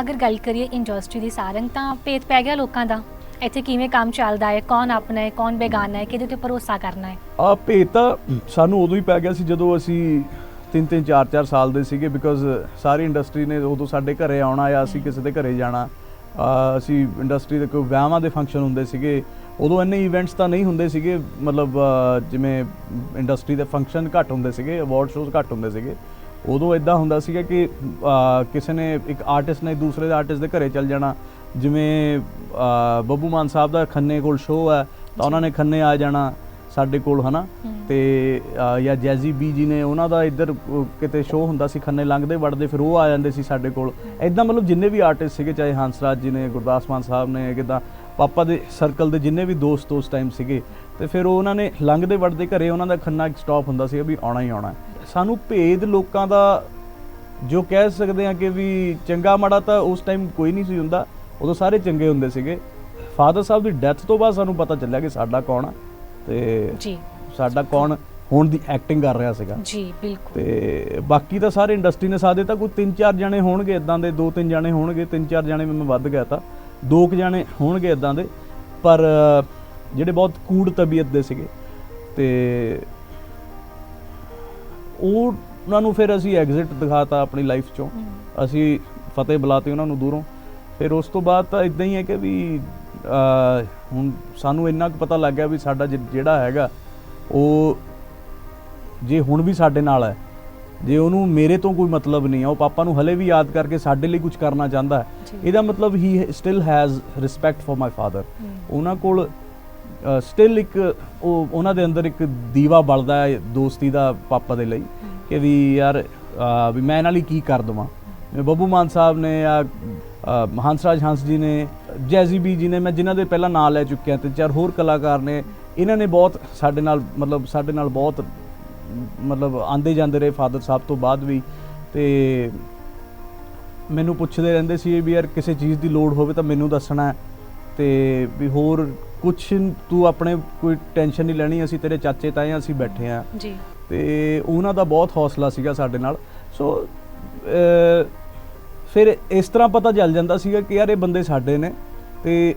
ਅਗਰ ਗੱਲ ਕਰੀਏ ਇੰਡਸਟਰੀ ਦੀ ਸਾਰੰਗ ਤਾਂ ਭੇਤ ਪੈ ਗਿਆ ਲੋਕਾਂ ਦਾ। ਇੱਥੇ ਕਿਵੇਂ ਕੰਮ ਚੱਲਦਾ ਹੈ, ਕੌਣ ਆਪਣਾ ਹੈ, ਕੌਣ ਬੇਗਾਨਾ ਹੈ, ਕਿਹਦੇ ਤੇ ਭਰੋਸਾ ਕਰਨਾ ਹੈ? ਆ ਭੇਤ ਤਾਂ ਸਾਨੂੰ ਉਦੋਂ ਹੀ ਪੈ ਗਿਆ ਸੀ ਜਦੋਂ ਅਸੀਂ ਤਿੰਨ ਤਿੰਨ ਚਾਰ ਚਾਰ ਸਾਲ ਦੇ ਸੀਗੇ ਬਿਕੋਜ਼ ਸਾਰੀ ਇੰਡਸਟਰੀ ਨੇ ਉਦੋਂ ਸਾਡੇ ਘਰੇ ਆਉਣਾ ਜਾਂ ਅਸੀਂ ਕਿਸੇ ਦੇ ਘਰੇ ਜਾਣਾ ਅਸੀਂ ਇੰਡਸਟਰੀ ਦੇ ਕੋਈ ਵਿਆਹਾਂ ਦੇ ਫੰਕਸ਼ਨ ਹੁੰਦੇ ਸੀਗੇ, ਉਦੋਂ ਇੰਨੇ ਇਵੈਂਟਸ ਤਾਂ ਨਹੀਂ ਹੁੰਦੇ ਸੀਗੇ, ਮਤਲਬ ਜਿਵੇਂ ਇੰਡਸਟਰੀ ਦੇ ਫੰਕਸ਼ਨ ਘੱਟ ਹੁੰਦੇ ਸੀਗੇ ਅਵਾਰਡ ਸ਼ੋਜ਼ ਘੱਟ ਹੁੰਦੇ ਸੀਗੇ। ਉਦੋਂ ਇਦਾਂ ਹੁੰਦਾ ਸੀਗਾ ਕਿ ਕਿਸੇ ਨੇ ਇੱਕ ਆਰਟਿਸਟ ਨੇ ਦੂਸਰੇ ਦੇ ਆਰਟਿਸਟ ਦੇ ਘਰੇ ਚੱਲ ਜਾਣਾ ਜਿਵੇਂ ਬੱਬੂ ਮਾਨ ਸਾਹਿਬ ਦਾ ਖੰਨੇ ਕੋਲ ਸ਼ੋਅ ਹੈ ਤਾਂ ਉਹਨਾਂ ਨੇ ਖੰਨੇ ਆ ਜਾਣਾ ਸਾਡੇ ਕੋਲ ਹਨਾ। ਤੇ ਜਾਂ ਜੈਜ਼ੀ ਬੀ ਜੀ ਨੇ ਉਹਨਾਂ ਦਾ ਇੱਧਰ ਕਿਤੇ ਸ਼ੋਅ ਹੁੰਦਾ ਸੀ ਖੰਨੇ ਲੰਘਦੇ ਵੜਦੇ ਫਿਰ ਉਹ ਆ ਜਾਂਦੇ ਸੀ ਸਾਡੇ ਕੋਲ ਐਦਾਂ ਮਤਲਬ ਜਿੰਨੇ ਵੀ ਆਰਟਿਸਟ ਸੀਗੇ ਚਾਹੇ ਹੰਸਰਾਜ ਜੀ ਨੇ ਗੁਰਦਾਸ ਮਾਨ ਸਾਹਿਬ ਨੇ ਕਿਦਾਂ ਪਾਪਾ ਦੇ ਸਰਕਲ ਦੇ ਜਿੰਨੇ ਵੀ ਦੋਸਤ ਉਸ ਟਾਈਮ ਸੀਗੇ ਤੇ ਫਿਰ ਉਹ ਉਹਨਾਂ ਨੇ ਲੰਘਦੇ ਵੜਦੇ ਘਰੇ ਉਹਨਾਂ ਦਾ ਖੰਨਾ ਇੱਕ ਸਟਾਪ ਹੁੰਦਾ ਸੀ ਵੀ ਆਉਣਾ ਹੀ ਆਉਣਾ। ਸਾਨੂੰ ਭੇਦ ਲੋਕਾਂ ਦਾ ਜੋ ਕਹਿ ਸਕਦੇ ਆ ਕਿ ਵੀ ਚੰਗਾ ਮਾੜਾ ਤਾਂ ਉਸ ਟਾਈਮ ਕੋਈ ਨਹੀਂ ਸੀ ਹੁੰਦਾ ਉਦੋਂ ਸਾਰੇ ਚੰਗੇ ਹੁੰਦੇ ਸੀਗੇ। ਫਾਦਰ ਸਾਹਿਬ ਦੀ ਡੈਥ ਤੋਂ ਬਾਅਦ ਸਾਨੂੰ ਪਤਾ ਚੱਲਿਆ ਕਿ ਸਾਡਾ ਕੌਣ ਆ ਤੇ ਜੀ। ਸਾਡਾ ਕੌਣ ਹੁਣ ਦੀ ਐਕਟਿੰਗ ਕਰ ਰਿਹਾ ਸੀਗਾ। ਜੀ ਬਿਲਕੁਲ। ਤੇ ਬਾਕੀ ਤਾਂ ਸਾਰੇ ਇੰਡਸਟਰੀ ਨੇ ਸਾਥ ਦਿੱਤਾ ਕੋਈ ਤਿੰਨ ਚਾਰ ਜਣੇ ਹੋਣਗੇ ਇਦਾਂ ਦੇ ਦੋ ਤਿੰਨ ਜਣੇ ਹੋਣਗੇ ਤਿੰਨ ਚਾਰ ਜਣੇ ਮੈਂ ਵੱਧ ਗਿਆ ਤਾਂ ਦੋ ਕੁ ਜਣੇ ਹੋਣਗੇ ਇਦਾਂ ਦੇ ਪਰ ਜਿਹੜੇ ਬਹੁਤ ਕੂੜ ਤਬੀਅਤ ਦੇ ਸੀਗੇ ਤੇ ਉਹ ਉਹਨਾਂ ਨੂੰ ਫਿਰ ਅਸੀਂ ਐਗਜ਼ਿਟ ਦਿਖਾਤਾ ਆਪਣੀ ਲਾਈਫ ਚੋਂ। ਅਸੀਂ ਫਤਿਹ ਬੁਲਾਤੇ ਉਹਨਾਂ ਨੂੰ ਦੂਰੋਂ। ਫਿਰ ਉਸ ਤੋਂ ਬਾਅਦ ਤਾਂ ਇਦਾਂ ਹੀ ਹੈ ਕਿ ਵੀ ਹੁਣ ਸਾਨੂੰ ਇੰਨਾ ਕੁ ਪਤਾ ਲੱਗ ਗਿਆ ਵੀ ਸਾਡਾ ਜਿਹੜਾ ਹੈਗਾ ਉਹ ਜੇ ਹੁਣ ਵੀ ਸਾਡੇ ਨਾਲ ਹੈ ਜੇ ਉਹਨੂੰ ਮੇਰੇ ਤੋਂ ਕੋਈ ਮਤਲਬ ਨਹੀਂ ਹੈ ਉਹ ਪਾਪਾ ਨੂੰ ਹਲੇ ਵੀ ਯਾਦ ਕਰਕੇ ਸਾਡੇ ਲਈ ਕੁਝ ਕਰਨਾ ਚਾਹੁੰਦਾ ਹੈ। ਇਹਦਾ ਮਤਲਬ ਹੀ still has respect for my father ਉਹਨਾਂ ਕੋਲ ਸਟਿਲ ਇੱਕ ਉਹ ਉਹਨਾਂ ਦੇ ਅੰਦਰ ਇੱਕ ਦੀਵਾ ਬਲਦਾ ਹੈ ਦੋਸਤੀ ਦਾ ਪਾਪਾ ਦੇ ਲਈ ਕਿ ਵੀ ਯਾਰ ਵੀ ਮੈਂ ਇਹਨਾਂ ਲਈ ਕੀ ਕਰ ਦਵਾਂ। ਬੱਬੂ ਮਾਨ ਸਾਹਿਬ ਨੇ ਜਾਂ ਅਹ, ਹੰਸਰਾਜ ਹੰਸ ਜੀ ਨੇ ਜੈਜ਼ੀ ਬੀ ਜੀ ਨੇ ਮੈਂ ਜਿਨ੍ਹਾਂ ਦੇ ਪਹਿਲਾਂ ਨਾਂ ਲੈ ਚੁੱਕਿਆ ਤੇ ਚਾਰ ਹੋਰ ਕਲਾਕਾਰ ਨੇ ਇਹਨਾਂ ਨੇ ਬਹੁਤ ਸਾਡੇ ਨਾਲ ਮਤਲਬ ਸਾਡੇ ਨਾਲ ਬਹੁਤ ਮਤਲਬ ਆਂਦੇ ਜਾਂਦੇ ਰਹੇ ਫਾਦਰ ਸਾਹਿਬ ਤੋਂ ਬਾਅਦ ਵੀ ਤੇ ਮੈਨੂੰ ਪੁੱਛਦੇ ਰਹਿੰਦੇ ਸੀ ਵੀ ਯਾਰ ਕਿਸੇ ਚੀਜ਼ ਦੀ ਲੋੜ ਹੋਵੇ ਤਾਂ ਮੈਨੂੰ ਦੱਸਣਾ ਹੈ ਤੇ ਵੀ ਹੋਰ ਕੁਝ ਤੂੰ ਆਪਣੇ ਕੋਈ ਟੈਨਸ਼ਨ ਨਹੀਂ ਲੈਣੀ ਅਸੀਂ ਤੇਰੇ ਚਾਚੇ ਤਾਏ ਅਸੀਂ ਬੈਠੇ ਆ। ਜੀ। ਤੇ ਉਹਨਾਂ ਦਾ ਬਹੁਤ ਹੌਸਲਾ ਸੀਗਾ ਸਾਡੇ ਨਾਲ। ਸੋ ਫਿਰ ਇਸ ਤਰ੍ਹਾਂ ਪਤਾ ਚੱਲ ਜਾਂਦਾ ਸੀਗਾ ਕਿ ਯਾਰ ਇਹ ਬੰਦੇ ਸਾਡੇ ਨੇ ਤੇ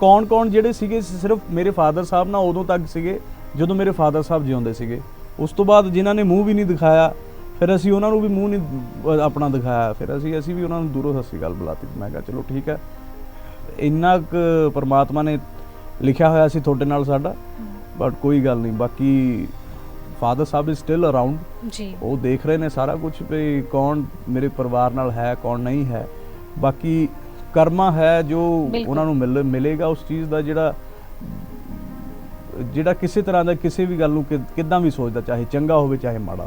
ਕੌਣ-ਕੌਣ ਜਿਹੜੇ ਸੀਗੇ ਸਿਰਫ ਮੇਰੇ ਫਾਦਰ ਸਾਹਿਬ ਨਾਲ ਉਦੋਂ ਤੱਕ ਸੀਗੇ ਜਦੋਂ ਮੇਰੇ ਫਾਦਰ ਸਾਹਿਬ ਜਿਉਂਦੇ ਸੀਗੇ। ਉਸ ਤੋਂ ਬਾਅਦ ਜਿਨ੍ਹਾਂ ਨੇ ਮੂੰਹ ਵੀ ਨਹੀਂ ਦਿਖਾਇਆ ਫਿਰ ਅਸੀਂ ਉਹਨਾਂ ਨੂੰ ਵੀ ਮੂੰਹ ਨਹੀਂ ਆਪਣਾ ਦਿਖਾਇਆ। ਫਿਰ ਅਸੀਂ ਅਸੀਂ ਵੀ ਉਹਨਾਂ ਨੂੰ ਦੂਰੋਂ ਸਤਿ ਸ਼੍ਰੀ ਅਕਾਲ ਬੁਲਾਤੀ। ਮੈਂ ਕਿਹਾ ਚਲੋ ਠੀਕ ਹੈ। ਇੰਨਾ ਕੁ ਪਰਮਾਤਮਾ ਨੇ ਲਿਖਿਆ ਹੋਇਆ ਸੀ ਤੁਹਾਡੇ ਨਾਲ ਸਾਡਾ ਬਟ ਕੋਈ ਗੱਲ ਨਹੀਂ ਬਾਕੀ father sahib is still around ji. ਉਹ ਦੇਖ ਰਹੇ ਨੇ ਸਾਰਾ ਕੁਝ ਵੀ ਕੌਣ ਮੇਰੇ ਪਰਿਵਾਰ ਨਾਲ ਹੈ ਕੌਣ ਨਹੀਂ ਹੈ। ਬਾਕੀ ਕਰਮਾ ਹੈ ਜੋ। ਉਹਨਾਂ ਨੂੰ ਮਿਲ ਮਿਲੇਗਾ ਉਸ ਚੀਜ਼ ਦਾ ਜਿਹੜਾ ਜਿਹੜਾ ਕਿਸੇ ਤਰ੍ਹਾਂ ਦਾ ਕਿਸੇ ਵੀ ਗੱਲ ਨੂੰ ਕਿੱਦਾਂ ਵੀ ਸੋਚਦਾ ਚਾਹੇ ਚੰਗਾ ਹੋਵੇ ਚਾਹੇ ਮਾੜਾ।